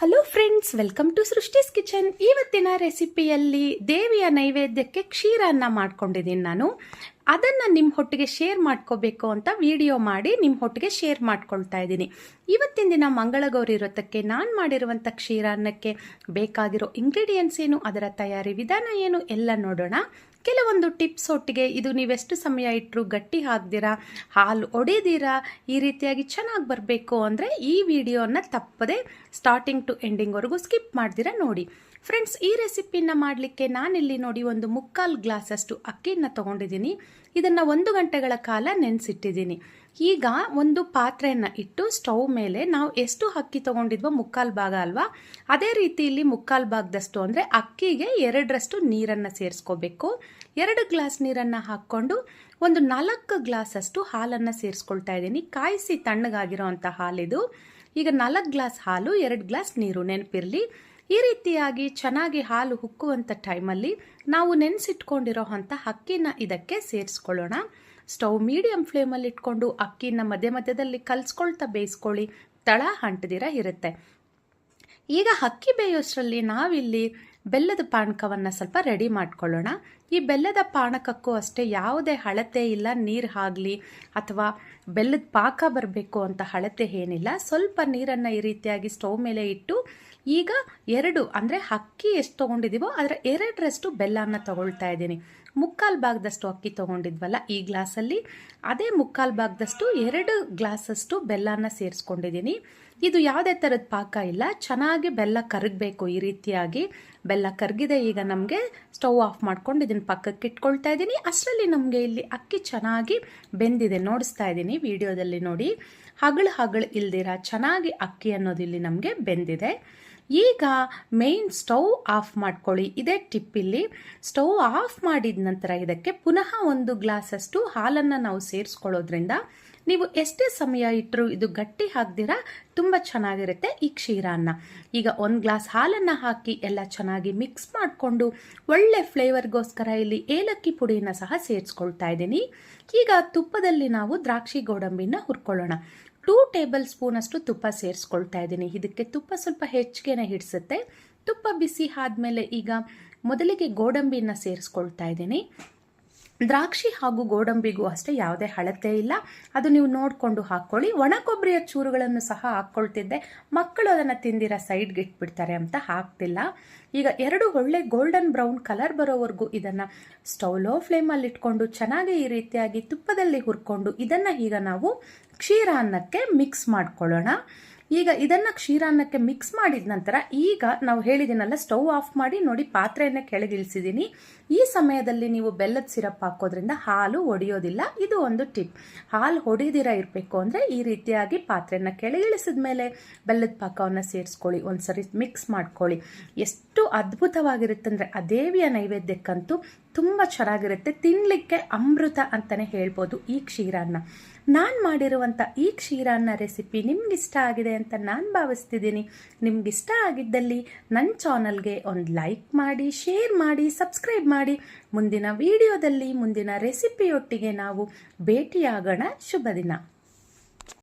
Hello friends welcome to Srishti's kitchen ಇವತ್ತಿನ ರೆಸಿಪಿಯಲ್ಲಿ ದೇವಿಯ ನೈವೇದ್ಯಕ್ಕೆ ಕ್ಷೀರನ್ನ ಮಾಡ್ಕೊಂಡಿದ್ದೀನಿ ನಾನು. ಅದನ್ನು ನಿಮ್ಮ ಹೊಟ್ಟಿಗೆ ಶೇರ್ ಮಾಡ್ಕೋಬೇಕು ಅಂತ ವಿಡಿಯೋ ಮಾಡಿ ನಿಮ್ಮ ಹೊಟ್ಟಿಗೆ ಶೇರ್ ಮಾಡ್ಕೊಳ್ತಾ ಇದ್ದೀನಿ. ಇವತ್ತಿನ ದಿನ ಮಂಗಳಗೌರಿ ವ್ರತಕ್ಕೆ ನಾನು ಮಾಡಿರುವಂಥ ಕ್ಷೀರಾನ್ನಕ್ಕೆ ಬೇಕಾಗಿರೋ ಇಂಗ್ರೀಡಿಯೆಂಟ್ಸ್ ಏನು, ಅದರ ತಯಾರಿ ವಿಧಾನ ಏನು, ಎಲ್ಲ ನೋಡೋಣ. ಕೆಲವೊಂದು ಟಿಪ್ಸ್ ಒಟ್ಟಿಗೆ ಇದು ನೀವೆಷ್ಟು ಸಮಯ ಇಟ್ಟರು ಗಟ್ಟಿ ಹಾಕ್ದಿರಾ, ಹಾಲು ಒಡೆದಿರಾ, ಈ ರೀತಿಯಾಗಿ ಚೆನ್ನಾಗಿ ಬರಬೇಕು ಅಂದರೆ ಈ ವಿಡಿಯೋನ ತಪ್ಪದೆ ಸ್ಟಾರ್ಟಿಂಗ್ ಟು ಎಂಡಿಂಗ್ವರೆಗೂ ಸ್ಕಿಪ್ ಮಾಡ್ದಿರಾ ನೋಡಿ. ಫ್ರೆಂಡ್ಸ್ ಈ ರೆಸಿಪಿನ ಮಾಡಲಿಕ್ಕೆ ನಾನಿಲ್ಲಿ ನೋಡಿ ಒಂದು ಮುಕ್ಕಾಲು ಗ್ಲಾಸಷ್ಟು ಅಕ್ಕಿಯನ್ನು ತೊಗೊಂಡಿದ್ದೀನಿ. ಇದನ್ನು ಒಂದು ಗಂಟೆಗಳ ಕಾಲ ನೆನೆಸಿಟ್ಟಿದ್ದೀನಿ. ಈಗ ಒಂದು ಪಾತ್ರೆಯನ್ನು ಇಟ್ಟು ಸ್ಟವ್ ಮೇಲೆ ನಾವು ಎಷ್ಟು ಅಕ್ಕಿ ತೊಗೊಂಡಿದ್ವೋ ಮುಕ್ಕಾಲು ಭಾಗ ಅಲ್ವಾ? ಅದೇ ರೀತಿ ಇಲ್ಲಿ ಮುಕ್ಕಾಲು ಭಾಗದಷ್ಟು ಅಂದರೆ ಅಕ್ಕಿಗೆ ಎರಡರಷ್ಟು ನೀರನ್ನು ಸೇರಿಸ್ಕೋಬೇಕು. ಎರಡು ಗ್ಲಾಸ್ ನೀರನ್ನು ಹಾಕ್ಕೊಂಡು ಒಂದು ನಾಲ್ಕು ಗ್ಲಾಸಷ್ಟು ಹಾಲನ್ನು ಸೇರಿಸ್ಕೊಳ್ತಾ ಇದ್ದೀನಿ. ಕಾಯಿಸಿ ತಣ್ಣಗಾಗಿರೋವಂಥ ಹಾಲಿದು. ಈಗ ನಾಲ್ಕು ಗ್ಲಾಸ್ ಹಾಲು, ಎರಡು ಗ್ಲಾಸ್ ನೀರು ನೆನಪಿರಲಿ. ಈ ರೀತಿಯಾಗಿ ಚೆನ್ನಾಗಿ ಹಾಲು ಹುಕ್ಕುವಂಥ ಟೈಮಲ್ಲಿ ನಾವು ನೆನೆಸಿಟ್ಕೊಂಡಿರೋ ಅಂಥ ಅಕ್ಕಿನ ಇದಕ್ಕೆ ಸೇರಿಸ್ಕೊಳ್ಳೋಣ. ಸ್ಟವ್ ಮೀಡಿಯಂ ಫ್ಲೇಮಲ್ಲಿ ಇಟ್ಕೊಂಡು ಅಕ್ಕಿನ ಮಧ್ಯ ಮಧ್ಯದಲ್ಲಿ ಕಲಿಸ್ಕೊಳ್ತಾ ಬೇಯಿಸ್ಕೊಳ್ಳಿ. ತಳ ಅಂಟದಿರ ಇರುತ್ತೆ. ಈಗ ಅಕ್ಕಿ ಬೇಯೋಷ್ಟರಲ್ಲಿ ನಾವಿಲ್ಲಿ ಬೆಲ್ಲದ ಪಾನಕವನ್ನು ಸ್ವಲ್ಪ ರೆಡಿ ಮಾಡ್ಕೊಳ್ಳೋಣ. ಈ ಬೆಲ್ಲದ ಪಾನಕಕ್ಕೂ ಅಷ್ಟೇ ಯಾವುದೇ ಹಳತೆ ಇಲ್ಲ, ನೀರು ಆಗಲಿ ಅಥವಾ ಬೆಲ್ಲದ ಪಾಕ ಬರಬೇಕು ಅಂತ ಹಳತೆ ಏನಿಲ್ಲ. ಸ್ವಲ್ಪ ನೀರನ್ನು ಈ ರೀತಿಯಾಗಿ ಸ್ಟವ್ ಮೇಲೆ ಇಟ್ಟು ಈಗ ಎರಡು, ಅಂದರೆ ಅಕ್ಕಿ ಎಷ್ಟು ತೊಗೊಂಡಿದ್ದೀವೋ ಅದರ ಎರಡರಷ್ಟು ಬೆಲ್ಲನ ತಗೊಳ್ತಾ ಇದ್ದೀನಿ. ಮುಕ್ಕಾಲು ಭಾಗದಷ್ಟು ಅಕ್ಕಿ ತೊಗೊಂಡಿದ್ವಲ್ಲ ಈ ಗ್ಲಾಸಲ್ಲಿ. ಅದೇ ಮುಕ್ಕಾಲು ಭಾಗದಷ್ಟು ಎರಡು ಗ್ಲಾಸಷ್ಟು ಬೆಲ್ಲನ ಸೇರಿಸ್ಕೊಂಡಿದ್ದೀನಿ. ಇದು ಯಾವುದೇ ಥರದ ಪಾಕ ಇಲ್ಲ. ಚೆನ್ನಾಗಿ ಬೆಲ್ಲ ಕರಗಬೇಕು ಈ ರೀತಿಯಾಗಿ. ಬೆಲ್ಲ ಕರಗಿದೆ, ಈಗ ನಮಗೆ ಸ್ಟವ್ ಆಫ್ ಮಾಡ್ಕೊಂಡು ಇದನ್ನು ಪಕ್ಕಕ್ಕೆ ಇಟ್ಕೊಳ್ತಾ ಇದ್ದೀನಿ ಅಷ್ಟರಲ್ಲಿ ನಮಗೆ ಇಲ್ಲಿ ಅಕ್ಕಿ ಚೆನ್ನಾಗಿ ಬೆಂದಿದೆ. ನೋಡಿಸ್ತಾ ಇದ್ದೀನಿ ವಿಡಿಯೋದಲ್ಲಿ ನೋಡಿ. ಹಗಳು ಹಗಳು ಇಲ್ದಿರ ಚೆನ್ನಾಗಿ ಅಕ್ಕಿ ಅನ್ನೋದು ಇಲ್ಲಿ ನಮಗೆ ಬೆಂದಿದೆ. ಈಗ ಮೇನ್ ಸ್ಟವ್ ಆಫ್ ಮಾಡ್ಕೊಳ್ಳಿ. ಇದೇ ಟಿಪ್ ಇಲ್ಲಿ. ಸ್ಟವ್ ಆಫ್ ಮಾಡಿದ ನಂತರ ಇದಕ್ಕೆ ಪುನಃ ಒಂದು ಗ್ಲಾಸಷ್ಟು ಹಾಲನ್ನು ನಾವು ಸೇರಿಸ್ಕೊಳ್ಳೋದ್ರಿಂದ ನೀವು ಎಷ್ಟೇ ಸಮಯ ಇಟ್ಟರೂ ಇದು ಗಟ್ಟಿ ಹಾಕ್ದಿರ, ತುಂಬ ಚೆನ್ನಾಗಿರುತ್ತೆ ಈ ಕ್ಷೀರಾನ್ನ. ಈಗ ಒಂದು ಗ್ಲಾಸ್ ಹಾಲನ್ನು ಹಾಕಿ ಎಲ್ಲ ಚೆನ್ನಾಗಿ ಮಿಕ್ಸ್ ಮಾಡಿಕೊಂಡು ಒಳ್ಳೆ ಫ್ಲೇವರ್ಗೋಸ್ಕರ ಇಲ್ಲಿ ಏಲಕ್ಕಿ ಪುಡಿಯನ್ನು ಸಹ ಸೇರಿಸ್ಕೊಳ್ತಾ ಇದ್ದೀನಿ. ಈಗ ತುಪ್ಪದಲ್ಲಿ ನಾವು ದ್ರಾಕ್ಷಿ ಗೋಡಂಬಿನ ಹುರ್ಕೊಳ್ಳೋಣ. ಟೂ ಟೇಬಲ್ ಸ್ಪೂನಷ್ಟು ತುಪ್ಪ ಸೇರಿಸ್ಕೊಳ್ತಾ ಇದ್ದೀನಿ. ಇದಕ್ಕೆ ತುಪ್ಪ ಸ್ವಲ್ಪ ಹೆಚ್ಚಿಗೆನೇ ಹಿಡಿಸುತ್ತೆ. ತುಪ್ಪ ಬಿಸಿ ಆದಮೇಲೆ ಈಗ ಮೊದಲಿಗೆ ಗೋಡಂಬಿನ ಸೇರಿಸ್ಕೊಳ್ತಾ ಇದ್ದೀನಿ. ದ್ರಾಕ್ಷಿ ಹಾಗೂ ಗೋಡಂಬಿಗೂ ಅಷ್ಟೇ ಯಾವುದೇ ಹಳತೆ ಇಲ್ಲ. ಅದು ನೀವು ನೋಡಿಕೊಂಡು ಹಾಕ್ಕೊಳ್ಳಿ ಒಣ ಕೊಬ್ಬರಿಯ ಚೂರುಗಳನ್ನು ಸಹ ಹಾಕ್ಕೊಳ್ತಿದ್ದೆ ಮಕ್ಕಳು ಅದನ್ನು ತಿಂದಿರ ಸೈಡ್ಗೆ ಇಟ್ಬಿಡ್ತಾರೆ ಅಂತ ಹಾಕ್ತಿಲ್ಲ ಈಗ ಎರಡು ಒಳ್ಳೆ ಗೋಲ್ಡನ್ ಬ್ರೌನ್ ಕಲರ್ ಬರೋವರೆಗೂ ಇದನ್ನು ಸ್ಟವ್ ಲೋ ಫ್ಲೇಮಲ್ಲಿ ಇಟ್ಕೊಂಡು ಚೆನ್ನಾಗಿ ಈ ರೀತಿಯಾಗಿ ತುಪ್ಪದಲ್ಲಿ ಹುರ್ಕೊಂಡು ಇದನ್ನು ಈಗ ನಾವು ಕ್ಷೀರ ಅನ್ನಕ್ಕೆ ಮಿಕ್ಸ್ ಮಾಡ್ಕೊಳ್ಳೋಣ. ಈಗ ಇದನ್ನು ಕ್ಷೀರಾನ್ನಕ್ಕೆ ಮಿಕ್ಸ್ ಮಾಡಿದ ನಂತರ ಈಗ ನಾವು ಹೇಳಿದ್ದೀನಲ್ಲ ಸ್ಟವ್ ಆಫ್ ಮಾಡಿ ನೋಡಿ ಪಾತ್ರೆಯನ್ನು ಕೆಳಗಿಳಿಸಿದ್ದೀನಿ ಈ ಸಮಯದಲ್ಲಿ ನೀವು ಬೆಲ್ಲದ ಸಿರಪ್ ಹಾಕೋದ್ರಿಂದ ಹಾಲು ಒಡೆಯೋದಿಲ್ಲ. ಇದು ಒಂದು ಟಿಪ್. ಹಾಲು ಹೊಡಿದಿರ ಇರಬೇಕು ಅಂದರೆ ಈ ರೀತಿಯಾಗಿ ಪಾತ್ರೆಯನ್ನು ಕೆಳಗಿಳಿಸಿದ ಮೇಲೆ ಬೆಲ್ಲದ ಪಾಕವನ್ನು ಸೇರಿಸ್ಕೊಳ್ಳಿ. ಒಂದ್ಸರಿ ಮಿಕ್ಸ್ ಮಾಡ್ಕೊಳ್ಳಿ. ಎಷ್ಟು ಅದ್ಭುತವಾಗಿರುತ್ತೆ ಅಂದರೆ ಆ ದೇವಿಯ ನೈವೇದ್ಯಕ್ಕಂತೂ ತುಂಬ ಚೆನ್ನಾಗಿರುತ್ತೆ. ತಿನ್ನಲಿಕ್ಕೆ ಅಮೃತ ಅಂತಲೇ ಹೇಳ್ಬೋದು ಈ ಕ್ಷೀರಾನ್ನ. ನಾನು ಮಾಡಿರುವಂಥ ಈ ಕ್ಷೀರಾನ್ನ ರೆಸಿಪಿ ನಿಮ್ಗಿಷ್ಟ ಆಗಿದೆ ಅಂತ ನಾನು ಭಾವಿಸ್ತಿದ್ದೀನಿ. ನಿಮ್ಗಿಷ್ಟ ಆಗಿದ್ದಲ್ಲಿ ನನ್ನ ಚಾನಲ್ಗೆ ಒಂದು ಲೈಕ್ ಮಾಡಿ ಶೇರ್ ಮಾಡಿ ಸಬ್ಸ್ಕ್ರೈಬ್ ಮಾಡಿ. ಮುಂದಿನ ವಿಡಿಯೋದಲ್ಲಿ ಮುಂದಿನ ರೆಸಿಪಿಯೊಟ್ಟಿಗೆ ನಾವು ಭೇಟಿಯಾಗೋಣ. ಶುಭ ದಿನ